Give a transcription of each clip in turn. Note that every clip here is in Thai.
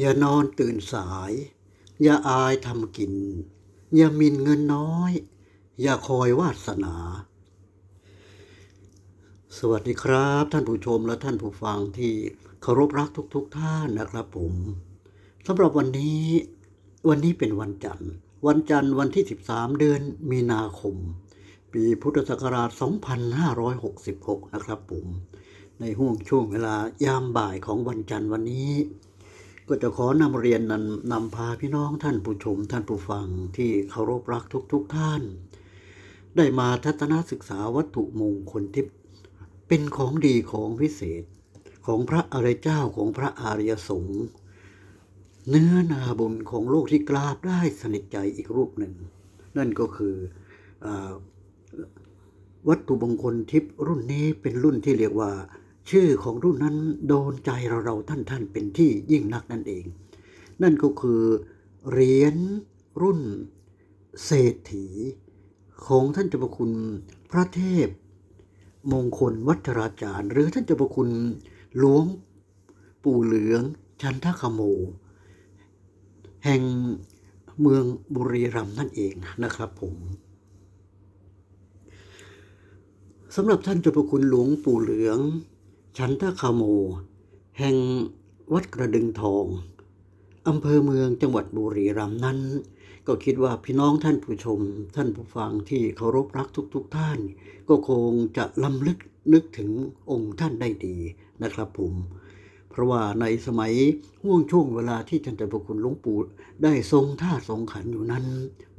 อย่านอนตื่นสาย อย่าอายทำกิน อย่ามินเงินน้อย อย่าคอยวาสนา สวัสดีครับ ท่านผู้ชมและท่านผู้ฟังที่เคารพรักทุกๆทท่านนะครับผมสำหรับวันนี้ วันนี้เป็นวันจันทร์ วันจันทร์วันที่ 13 เดือนมีนาคม ปีพุทธศักราช 2566 นะครับผม ในห่วงช่วงเวลายามบ่ายของวันจันทร์วันนี้ ก็จะขอนำเรียนนำนำพาพี่น้องท่านผู้ชมท่านผู้ฟังที่เคารพรักทุกๆทท่าน ได้มาทัศนศึกษาวัตถุมงคลที่เป็นของดีของพิเศษ ของพระอริยเจ้าของพระอริยสงฆ์เนื้อนาบุญของโลกที่กราบได้สนิทใจอีกรูปหนึ่ง นั่นก็คืออวัตถุมงคลทิพย์รุ่นนี้เป็นรุ่นที่เรียกว่า ชื่อของรุ่นนั้นโดนใจเราเราท่านท่านเป็นที่ยิ่งนักนั่นเอง นั่นก็คือเหรียญรุ่นเศรษฐี ของท่านเจ้าพระคุณพระเทพ มงคลวัชราจารย์ หรือท่านเจ้าพระคุณหลวงปู่เหลืองชันทคโม แห่งเมืองบุรีรัมย์นั่นเองนะครับผมสำหรับท่านเจ้าพระคุณหลวงปู่เหลือง ชันทคโม แห่งวัดกระดึงทองอำเภอเมืองจังหวัดบุรีรัมย์นั้น ก็คิดว่าพี่น้องท่านผู้ชม ท่านผู้ฟังที่เคารพรักทุกๆทท่าน ก็คงจะลำลึกนึกถึงองค์ท่านได้ดีนะครับผมเพราะว่าในสมัยห่วงช่วงเวลาที่ท่านเจ้าพระคุณหลวงปู่ได้ทรงท่าทรงขันอยู่นั้น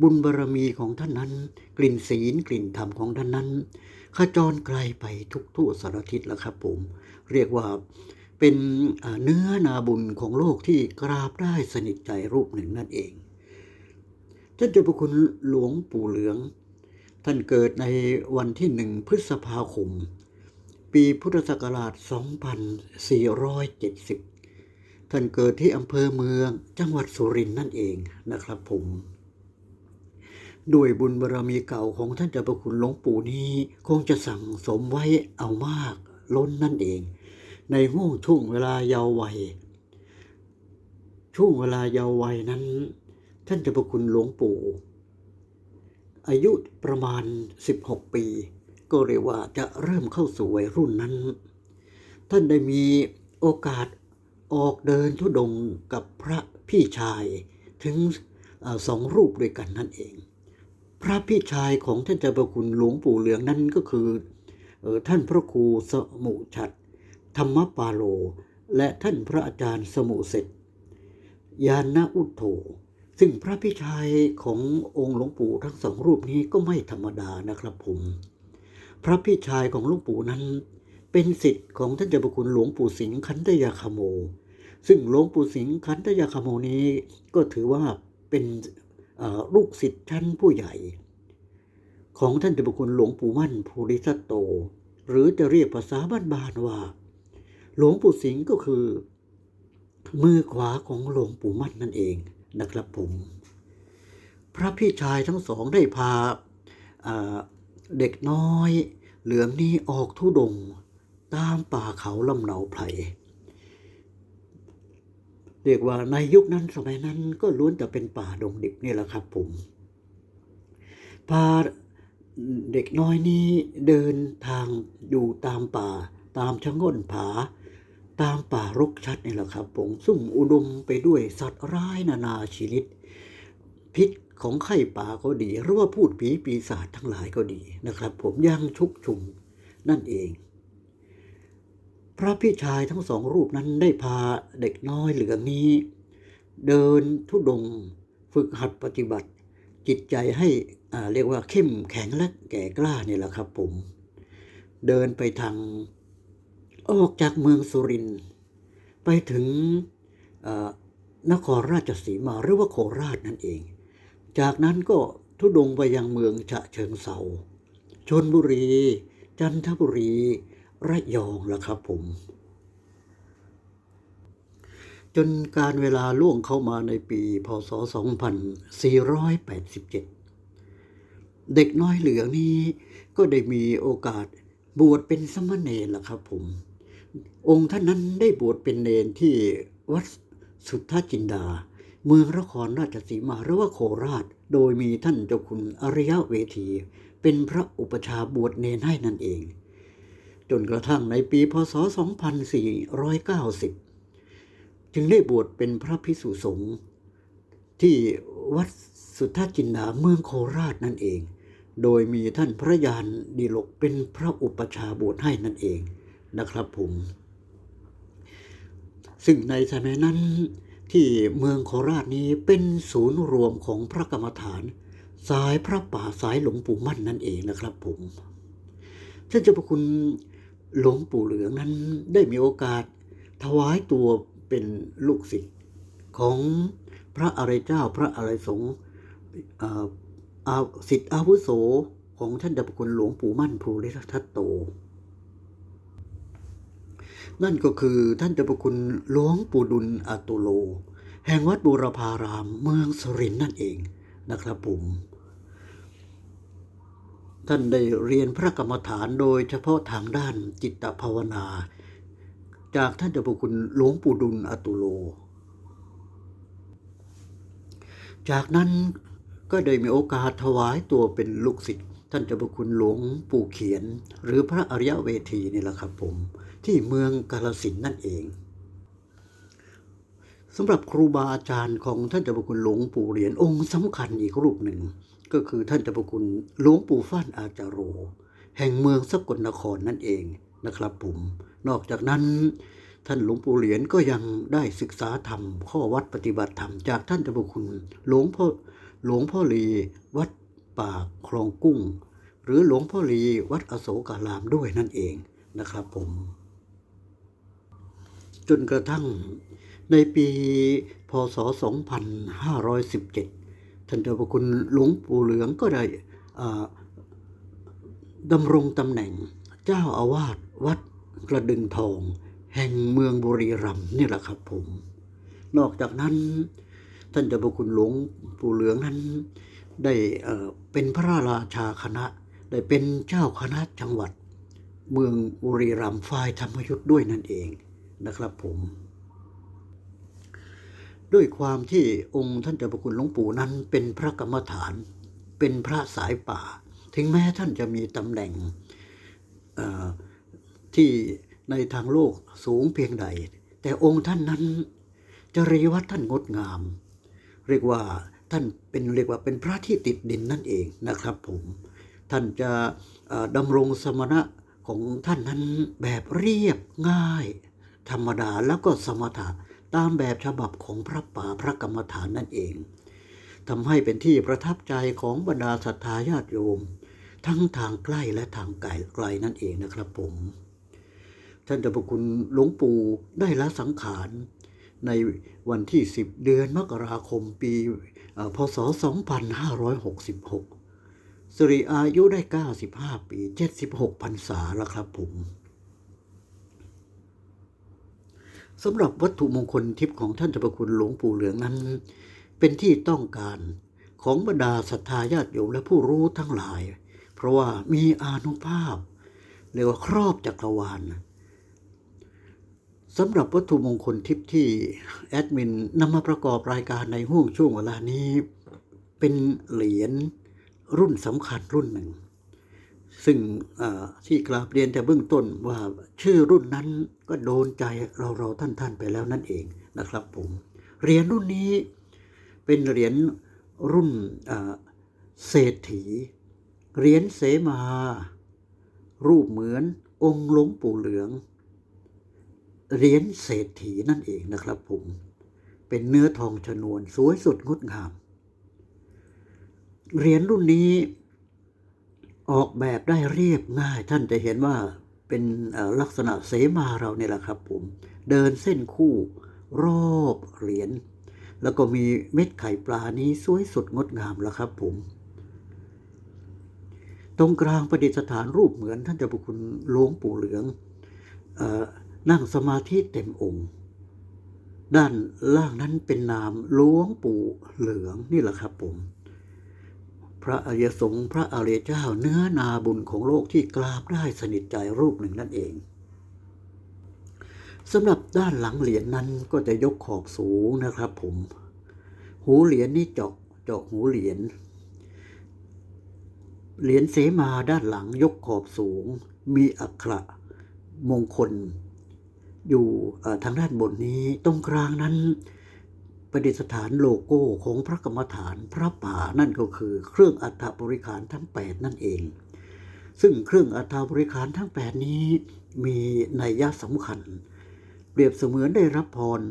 บุญบารรมีของท่านนั้น กลิ่นศีลกลิ่นธรรมของท่านนั้นขจรไกลไปทุกทั่วสารทิศแล้วครับผม เรียกว่าเป็นเนื้อนาบุญของโลกที่กราบได้สนิทใจรูปหนึ่งนั่นเองท่านเจ้าพระคุณหลวงปู่เหลือง ท่านเกิดในวันที่หนึ่งพฤษภาคม ปีพุทธศักราช 2470 ท่านเกิดที่อำเภอเมืองจังหวัดสุรินทร์นั่นเองนะครับผมด้วยบุญบารรมีเก่าของท่านเจ้าประคุณหลวงปู่นี้ คงจะสั่งสมไว้เอามากล้นนั่นเอง ในห่วงช่วงเวลาเยาว์วัย ช่วงเวลาเยาว์วัยนั้น ท่านเจ้าประคุณหลวงปู่ อายุประมาณ 16 ปี ก็เรียกว่าจะเริ่มเข้าสู่วัยรุ่นนั้น ท่านได้มีโอกาสออกเดินทุดงกับพระพี่ชายถึงอสองรูปด้วยกันนั่นเอง พระพี่ชายของท่านเจ้าประคุณหลวงปู่เหลืองนั้นก็คือออท่านพระครูสมุชัด ธรรมปาโล และท่านพระอาจารย์สมุเสร็จยานะอุทโธซึ่งพระพี่ชายขององค์หลวงปู่ทั้งสองรูปนี้ก็ไม่ธรรมดานะครับผม พระพี่ชายของหลวงปู่นั้น เป็นสิทธิ์ของท่านเจ้าพระคุณหลวงปู่สิงคันธยาคโม ซึ่งหลวงปู่สิงคันธยาคโมนี้ก็ถือว่าเป็นลูกศิษย์ชั้นผู้ใหญ่ ของท่านเจ้าพระคุณหลวงปู่มั่นภูริทัตโต หรือจะเรียกภาษาบ้านๆว่า หลวงปู่สิงห์ก็คือ มือขวาของหลวงปู่มั่นนั่นเองนะครับผม พระพี่ชายทั้งสองได้พาเด็กน้อย เหลือมนี้ออกทุดง ตามป่าเขาลำเหนาไพรเรียกว่าในยุคนั้นสมัยนั้นก็ล้วนแต่เป็นป่าดงดิบนี่แหละครับผม พาเด็กน้อยนี้เดินทางอยู่ตามป่า ตามชะง่นผา ตามป่ารกชัดนี่แหละครับผมซุ่มอุดมไปด้วยสัตว์ร้ายนานาชนิด พิษของไข้ป่าก็ดี หรือว่าพูดผีปีศาจทั้งหลายก็ดีนะครับ ผมยังชุกชุมนั่นเอง พระพี่ชายทั้งสองรูปนั้นได้พาเด็กน้อยเหลืองนี้ เดินทุดงฝึกหัดปฏิบัติ จิตใจให้เรียกว่าเข้มแข็งและแก่กล้านี่แหละครับผม เดินไปทาง ออกจากเมืองสุรินไปถึงนครราชสีมาหรือว่าโคราชนั่นเอง จากนั้นก็ทุดงไปยังเมืองฉะเชิงเซาชนบุรี จันทบุรี ระยองละครับผม จนการเวลาล่วงเข้ามาในปีพศ 2487 เด็กน้อยเหลืองนี้ก็ได้มีโอกาสบวชเป็นสมณเณรละครับผม องค์ท่านนั้นได้บวชเป็นเนนที่วัดสุทธจินดา เมืองนครราชสีมาหรือว่าโคราช โดยมีท่านเจ้าคุณอริยะเวที เป็นพระอุปชาบวชเนนให้นั่นเอง จนกระทั่งในปีพศ 2490 จึงได้บวชเป็นพระภิกษุสงฆ์ที่วัดสุทธจินดาเมืองโคราชนั่นเอง โดยมีท่านพระยานดีลกเป็นพระอุปชาบวชให้นั่นเอง นะครับผม ซึ่งในสมัยนั้นที่เมืองโคราชนี้เป็นศูนย์รวมของพระกรรมฐาน สายพระป่าสายหลวงปู่มั่นนั่นเองนะครับผมท่านเจ้าพระคุณหลวงปู่เหลืองนั้นได้มีโอกาสถวายตัวเป็นลูกศิษย์ของพระอริยเจ้าพระอริยสงฆ์เอ่ออาศิษย์อาวุโสของท่านเจ้าพระคุณหลวงปู่มั่นภูริทัตโต นั่นก็คือท่านเจ้าพระคุณหลวงปู่ดุลอาตุโล แห่งวัดบูรพารามเมืองสุรินทร์นั่นเองนะครับผมท่านได้เรียนพระกรรมฐานโดยเฉพาะทางด้านจิตภาวนา จากท่านเจ้าพระคุณหลวงปู่ดุลอาตุโล จากนั้นก็ได้มีโอกาสถวายตัวเป็นลูกศิษย์ท่านเจ้าพระคุณหลวงปู่เขียน หรือพระอริยเวทีนี่แหละครับผม ที่เมืองกาลสินนั่นเองสำหรับครูบาอาจารย์ของท่านเจ้าพระคุณหลวงปู่เหรียญองค์สำคัญอีกรูปหนึ่ง ก็คือท่านเจ้าพระคุณหลวงปู่ฟ้านอาจารโร แห่งเมืองสกลนครนั่นเองนะครับผมนอกจากนั้น ท่านหลวงปู่เหรียญก็ยังได้ศึกษาธรรม ข้อวัดปฏิบัติธรรมจากท่านเจ้าพระคุณหลวงพ่อหลวงพ่อลีวัดป่าคลองกุ้ง หรือหลวงพ่อลีวัดอโศการามด้วยนั่นเองนะครับผม จนกระทั่งในปีพศ 2517 ท่านเจ้าพระคุณหลวงปู่เหลืองก็ได้ดำรงตำแหน่งเจ้าอาวาสวัดกระดึงทอง แห่งเมืองบุรีรัมย์นี่แหละครับผม นอกจากนั้น ท่านเจ้าพระคุณหลวงปู่เหลืองนั้น ได้เอ่อเป็นพระราชาคณะ ได้เป็นเจ้าคณะจังหวัด เมืองบุรีรัมย์ฝ่ายธรรมยุทธ์ด้วยนั่นเอง นะครับผม ด้วยความที่องค์ท่านเจ้าพระคุณหลวงปู่นั้นเป็นพระกรรมฐาน เป็นพระสายป่า ถึงแม้ท่านจะมีตำแหน่งที่ในทางโลกสูงเพียงใด แต่องค์ท่านนั้นจริยวัตรท่านงดงาม เรียกว่าท่านเป็นเรียกว่าเป็นพระที่ติดดินนั่นเองนะครับผมท่านจะดำรงสมณะของท่านนั้นแบบเรียบง่าย ธรรมดาแล้วก็สมถะตามแบบฉบับของพระป่าพระกรรมฐานนั่นเองทำให้เป็นที่ประทับใจของบรรดาศรัทธาญาติโยม ทั้งทางใกล้และทางไกลไกลนั่นเองนะครับผม ท่านเจ้าพระคุณหลวงปู่ได้ละสังขาร ในวันที่ 10 เดือนมกราคมปีเอ่อพศ 2566สิริอายุได้ 95 ปี 76พรรษาแล้วครับผม สำหรับวัตถุมงคลทิพย์ของท่านเจ้าพระคุณหลวงปู่เหลืองนั้น เป็นที่ต้องการของบรรดาศรัทธาญาติโยมและผู้รู้ทั้งหลาย เพราะว่ามีอานุภาพเรียกว่าครอบจักรวาลสำหรับวัตถุมงคลทิพย์ที่แอดมินนำมาประกอบรายการในห่วงช่วงเวลานี้ เป็นเหรียญรุ่นสำคัญรุ่นหนึ่ง ซึ่งที่กราบเรียนแต่เบื้องต้นว่าชื่อรุ่นนั้นก็โดนใจเราเราท่านท่านๆไปแล้วนั่นเองนะครับผมเหรียญรุ่นนี้เป็นเหรียญรุ่นเศรษฐีเหรียญเสมารูปเหมือนองค์หลวงปู่เหลืองเหรียญเศรษฐีนั่นเองนะครับผมเป็นเนื้อทองชนวนสวยสดงดงามเหรียญรุ่นนี้ ออกแบบได้เรียบง่าย ท่านจะเห็นว่าเป็นลักษณะเสมาเราเนี่ยแหละครับผมเดินเส้นคู่รอบเหรียญแล้วก็มีเม็ดไข่ปลานี้สวยสดงดงามแล้วครับผม ตรงกลางประดิษฐานรูปเหมือนท่านเจ้าพระคุณหลวงปู่เหลืองอนั่งสมาธิเต็มองค์ ด้านล่างนั้นเป็นนามหลวงปู่เหลืองนี่แหละครับผม พระอริยสงฆ์พระอริยเจ้าเนื้อนาบุญของโลกที่กราบได้สนิทใจรูปหนึ่งนั่นเองสำหรับด้านหลังเหรียญนั้นก็จะยกขอบสูงนะครับผม หูเหรียญนี่เจาะเจาะหูเหรียญเหรียญเสมาด้านหลังยกขอบสูง มีอักขระมงคล อยู่ทางด้านบนนี้ตรงกลางนั้น ประดิษฐานโลโก้ของพระกรรมฐานพระป่านั่นก็คือเครื่องอัฐบริขารทั้ง 8 นั่นเอง ซึ่งเครื่องอัฐบริขารทั้ง 8 นี้มีนัยยะสำคัญ เปรียบเสมือนได้รับพร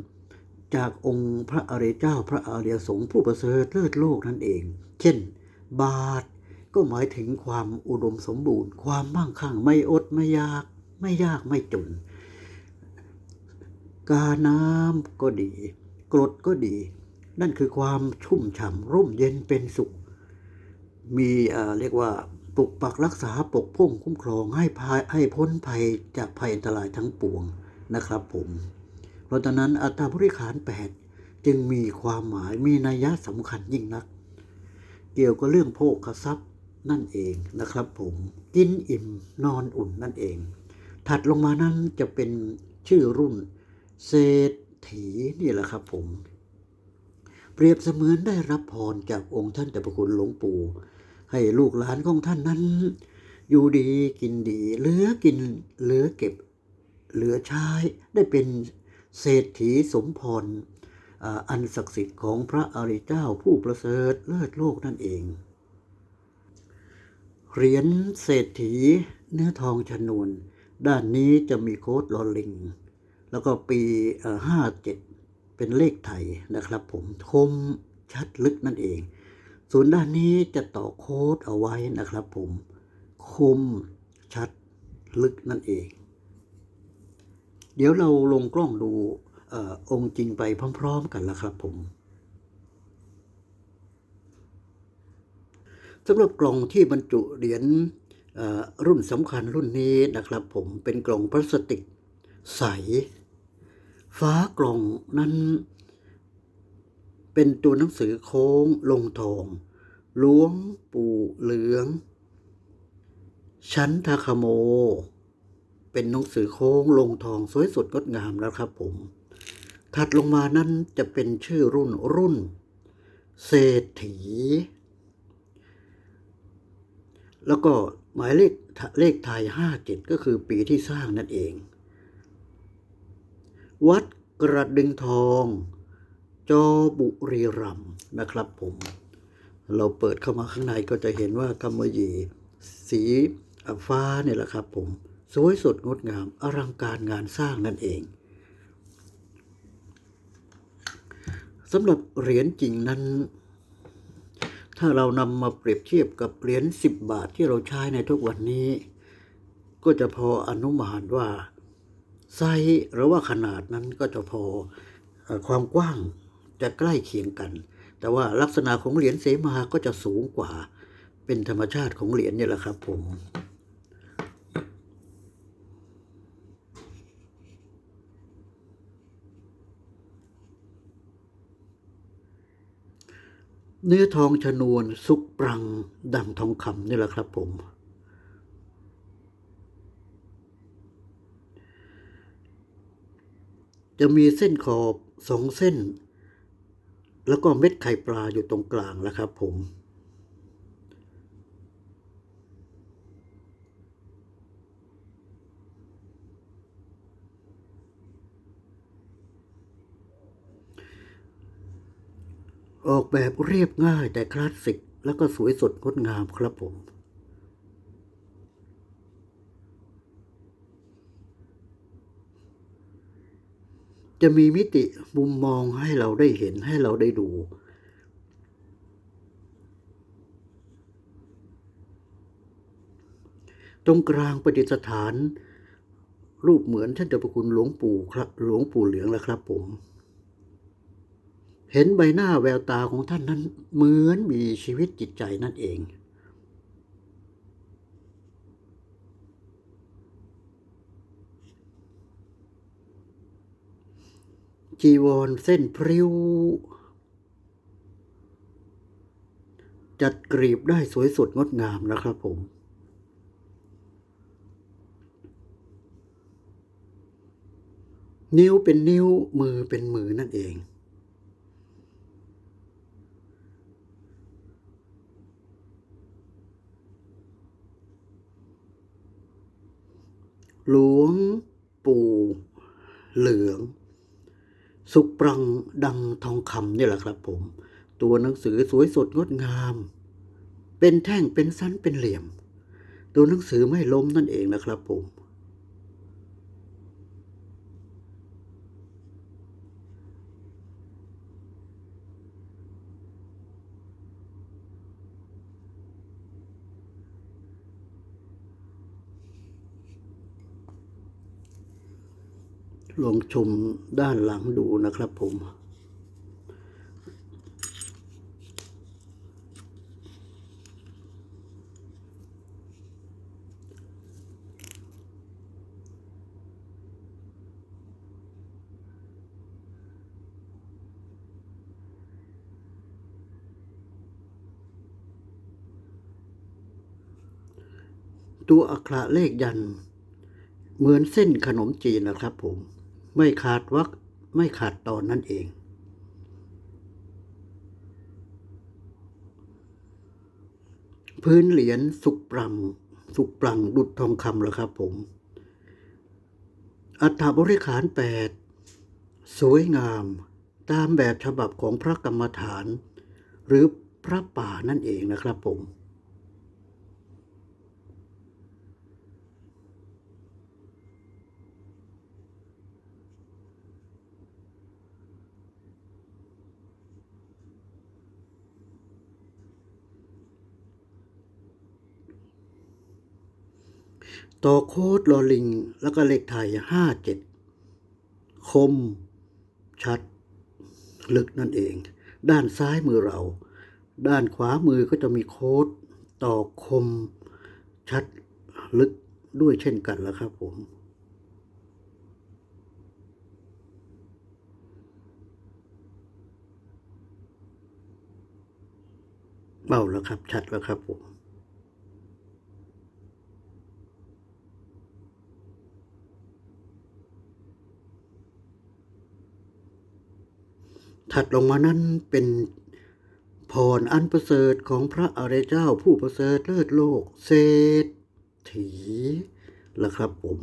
จากองค์พระอริยเจ้าพระอริยสงฆ์ผู้ประเสริฐเลิศโลกนั่นเอง เช่น บาทก็หมายถึงความอุดมสมบูรณ์ ความมั่งคั่งไม่อดไม่ยาก ไม่ยากไม่จน กาน้ำก็ดี กรดก็ดี นั่นคือความชุ่มฉ่ำร่มเย็นเป็นสุข มีเรียกว่าปกปักรักษาปกป้องคุ้มครองให้พายให้พ้นภัยจากภัยอันตรายทั้งปวงนะครับผม เพราะฉะนั้นอัตตาบริขารแปดจึงมีความหมายมีนัยยะสำคัญยิ่งนัก เกี่ยวกับเรื่องโภคทรัพย์นั่นเองนะครับผมกินอิ่มนอนอุ่นนั่นเอง ถัดลงมานั้นจะเป็นชื่อรุ่น เศรษ ฐีนี่แหละครับผม เปรียบเสมือนได้รับพรจากองค์ท่านเจ้าประคุณหลวงปู่ ให้ลูกหลานของท่านนั้น อยู่ดีกินดี เหลือกินเหลือเก็บ เหลือใช้ได้เป็นเศรษฐีสมพรอ,อันศักดิ์สิทธิ์ของพระอริยเจ้าผู้ประเสริฐเลิศโลกนั่นเอง เหรียญเศรษฐีเนื้อทองชนวน ด้านนี้จะมีโค้ดลอลิง แล้วก็ปีห้าเจ็ดเป็นเลขไทยนะครับผมคมชัดลึกนั่นเอง ส่วนด้านนี้จะต่อโค้ดเอาไว้นะครับผมคมชัดลึกนั่นเอง เดี๋ยวเราลงกล้องดูอองค์จริงไปพร้อม ๆ กันละครับผมสำหรับกล่องที่บรรจุเหรียญรุ่นสำคัญรุ่นนี้นะครับผมเป็นกล่องพลาสติกใส ฝากล่องนั้น เป็นตัวหนังสือโค้งลงทองหลวงปู่เหลือง ชั้นทาคาโม เป็นหนังสือโค้งลงทองสวยสดงดงามแล้วครับผม ถัดลงมานั้นจะเป็นชื่อรุ่นรุ่น เศรษฐี แล้วก็หมายเลขเลขไทยห้าเจ็ดก็คือปีที่สร้างนั่นเอง วัดกระดึงทอง จอบุรีรัมนะครับผม เราเปิดเข้ามาข้างในก็จะเห็นว่ากำมะหยี่สีฟ้าเนี่ยแหละครับผม สวยสดงดงามอลังการงานสร้างนั่นเองสำหรับเหรียญจริงนั้น ถ้าเรานำมาเปรียบเทียบกับเหรียญ10 บาทที่เราใช้ในทุกวันนี้ ก็จะพออนุมานว่า ไซส์หรือว่าขนาดนั้นก็จะพออความกว้างจะใกล้เคียงกัน แต่ว่าลักษณะของเหรียญเสมาก็จะสูงกว่า เป็นธรรมชาติของเหรียญเนี่ยแหละครับผมเนื้อทองชนวนสุกปรังดังทองคำนี่แหละครับผม จะมีเส้นขอบสองเส้น แล้วก็เม็ดไข่ปลาอยู่ตรงกลางแล้วครับผม ออกแบบเรียบง่ายแต่คลาสสิก แล้วก็สวยสดงดงามครับผม จะมีมิติมุมมองให้เราได้เห็นให้เราได้ดู ตรงกลางประดิษฐาน รูปเหมือนท่านเจ้าประคุณหลวงปู่ครับหลวงปู่เหลืองแล้วครับผม เห็นใบหน้าแววตาของท่านนั้นเหมือนมีชีวิตจิตใจนั่นเอง จีวรเส้นพริ้ว จัดกรีบได้สวยสดงดงามนะครับผมมนิ้วเป็นนิ้วมือเป็นมือนั่นเองหลวงปู่เหลือง สุกปรังดังทองคำนี่แหละครับผม ตัวหนังสือสวยสดงดงาม เป็นแท่งเป็นสั้นเป็นเหลี่ยม ตัวหนังสือไม่ล้มนั่นเองนะครับผม ลองชมด้านหลังดูนะครับผม ตัวอักขระเลขยันเหมือนเส้นขนมจีนนะครับผม ไม่ขาดวักไม่ขาดตอนนั่นเอง พื้นเหรียญสุกปรัง สุกปรังดุดทองคำแล้วครับผม อัฐบริขารแปดสวยงามตามแบบฉบับของพระกรรมฐาน หรือพระป่านั่นเองนะครับผม ต่อโคดลอลิง แล้วก็เลขไทยห้าเจ็ดคม ชัด ลึกนั่นเอง ด้านซ้ายมือเรา ด้านขวามือก็จะมีโคดต่อคม ชัด ลึกด้วยเช่นกันแล้วครับผมเบาแล้วครับ ชัดแล้วครับผม ถัดลงมานั้นเป็นพรอันประเสริฐของพระอริยเจ้าผู้ประเสริฐเลิศโลกเศรษฐีละครับผม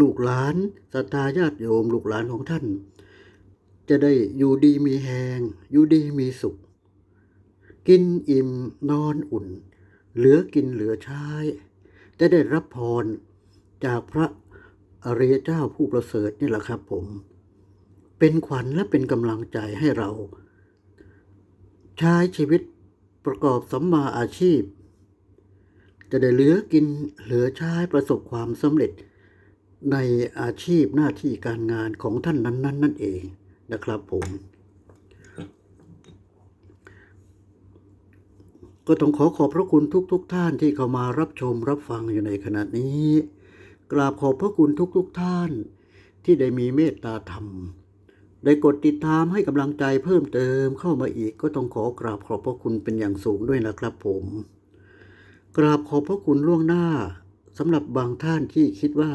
ลูกหลานศรัทธาญาติโยมลูกหลานของท่าน จะได้อยู่ดีมีแหงอยู่ดีมีสุข กินอิ่มนอนอุ่น เหลือกินเหลือใช้จะได้รับพรจากพระอริยเจ้าผู้ประเสริฐนี่แหละครับผม เป็นขวัญและเป็นกำลังใจให้เรา ใช้ชีวิตประกอบสัมมาอาชีพ จะได้เหลือกินเหลือใช้ประสบความสำเร็จในอาชีพหน้าที่การงานของท่านนั้น ๆนนั่นเองนะครับผม ก็ต้องขอขอบพระคุณทุกๆทท่านที่เข้ามารับชมรับฟังอยู่ในขณะนี้ กราบขอบพระคุณทุกๆทท่านที่ได้มีเมตตาธรรม ได้กดติดตามให้กำลังใจเพิ่มเติมเข้ามาอีกก็ต้องขอกราบขอบพระคุณเป็นอย่างสูงด้วยนะครับผม กราบขอบพระคุณล่วงหน้าสำหรับบางท่านที่คิดว่า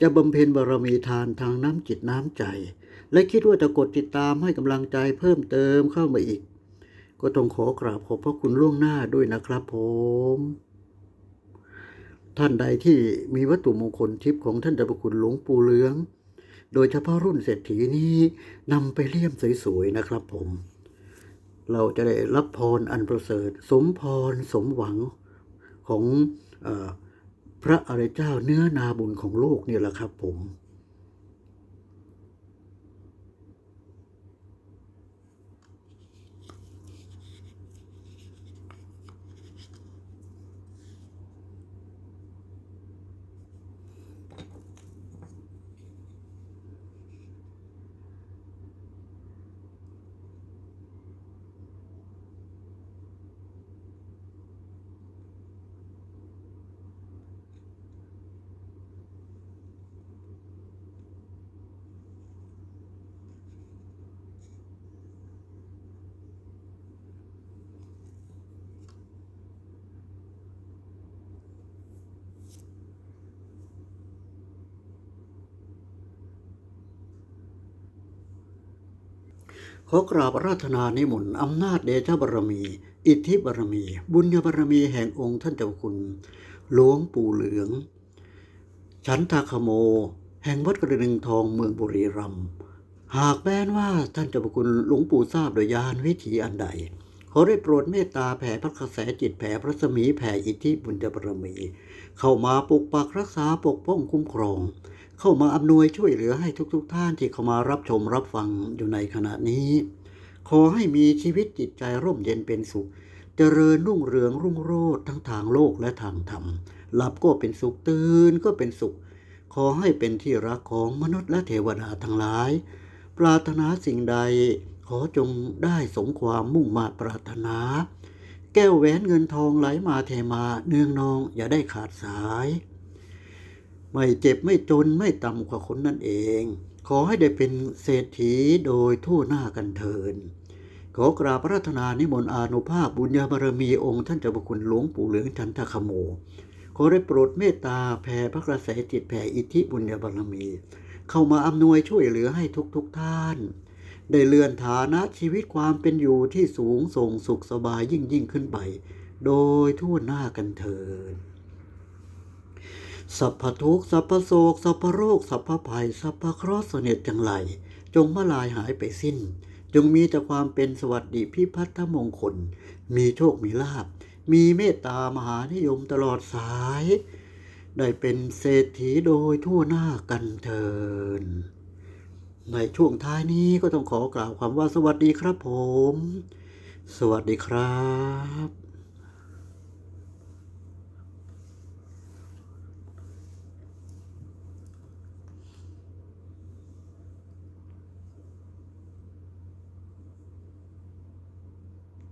จะบำเพ็ญบารมีทานทางน้ำจิตน้ำใจ และคิดว่าจะกดติดตามให้กำลังใจเพิ่มเติมเข้ามาอีก ก็ต้องขอกราบขอบพระคุณล่วงหน้าด้วยนะครับผมท่านใดที่มีวัตถุมงคลทิพย์ของท่านเจ้าพระคุณหลวงปู่เหลือง โดยเฉพาะรุ่นเศรษฐีนี้นำไปเลี่ยมสวยๆนะครับผม เราจะได้รับพรอันประเสริฐ สมพรสมหวังของอพระอริยเจ้าเนื้อนาบุญของโลกนี่แหละครับผม ขอกราบราธนานิมนต์อำนาจเดชบารมี อิทธิบารมี บุญญบารมีแห่งองค์ท่านเจ้าคุณ หลวงปู่เหลือง ฉันทาคโม แห่งวัดกระดึงทองเมืองบุรีรัมย์หากแม้นว่าท่านเจ้าคุณหลวงปู่ทราบโดยยานวิถีอันใด ขอได้โปรดเมตตาแผ่พระกระแสจิตแผ่พระสมีแผ่อิทธิบุญญบารมี เข้ามาปกปักรักษาปกป้องคุ้มครอง เข้ามาอำนวยช่วยเหลือให้ทุกๆทท่านที่เข้ามารับชมรับฟังอยู่ในขณะนี้ ขอให้มีชีวิตจิตใจร่มเย็นเป็นสุข เจริญรุ่งเรืองรุ่งโรจน์ทั้งทางโลกและทางธรรม หลับก็เป็นสุขตื่นก็เป็นสุข ขอให้เป็นที่รักของมนุษย์และเทวดาทั้งหลาย ปรารถนาสิ่งใดขอจงได้สมความมุ่งมาปรารถนา แก้วแหวนเงินทองไหลมาเทมาเนืองนองอย่าได้ขาดสาย ไม่เจ็บไม่จนไม่ต่ำกว่าคนนั่นเอง ขอให้ได้เป็นเศรษฐีโดยทั่วหน้ากันเทินขอกราบพระราธนานิมนต์อานุภาพบุญญาบารมีองค์ท่านเจ้าพระคุณหลวงปู่เหลืองชันทคโม ขอได้โปรดเมตตาแผ่พระกระแสจิตแผ่อิทธิบุญญาบารมี เข้ามาอำนวยช่วยเหลือให้ทุกๆทท่าน ได้เลื่อนฐานะชีวิตความเป็นอยู่ที่สูงส่งสุขสบายยิ่งยิ่งขึ้นไป โดยทั่วหน้ากันเถิด สัพพทุกสัพพโศกสัพพโรค สัพพภัย สัพพเคราะห์เสน็จจังไรจงมาลายหายไปสิ้น จงมีแต่ความเป็นสวัสดิพิพัฒนมงคล มีโชคมีลาบ มีเมตตามหานิยมตลอดสาย ได้เป็นเศรษฐีโดยทั่วหน้ากันเทินในช่วงท้ายนี้ก็ต้องขอกล่าวคำว่าสวัสดีครับผม สวัสดีครับ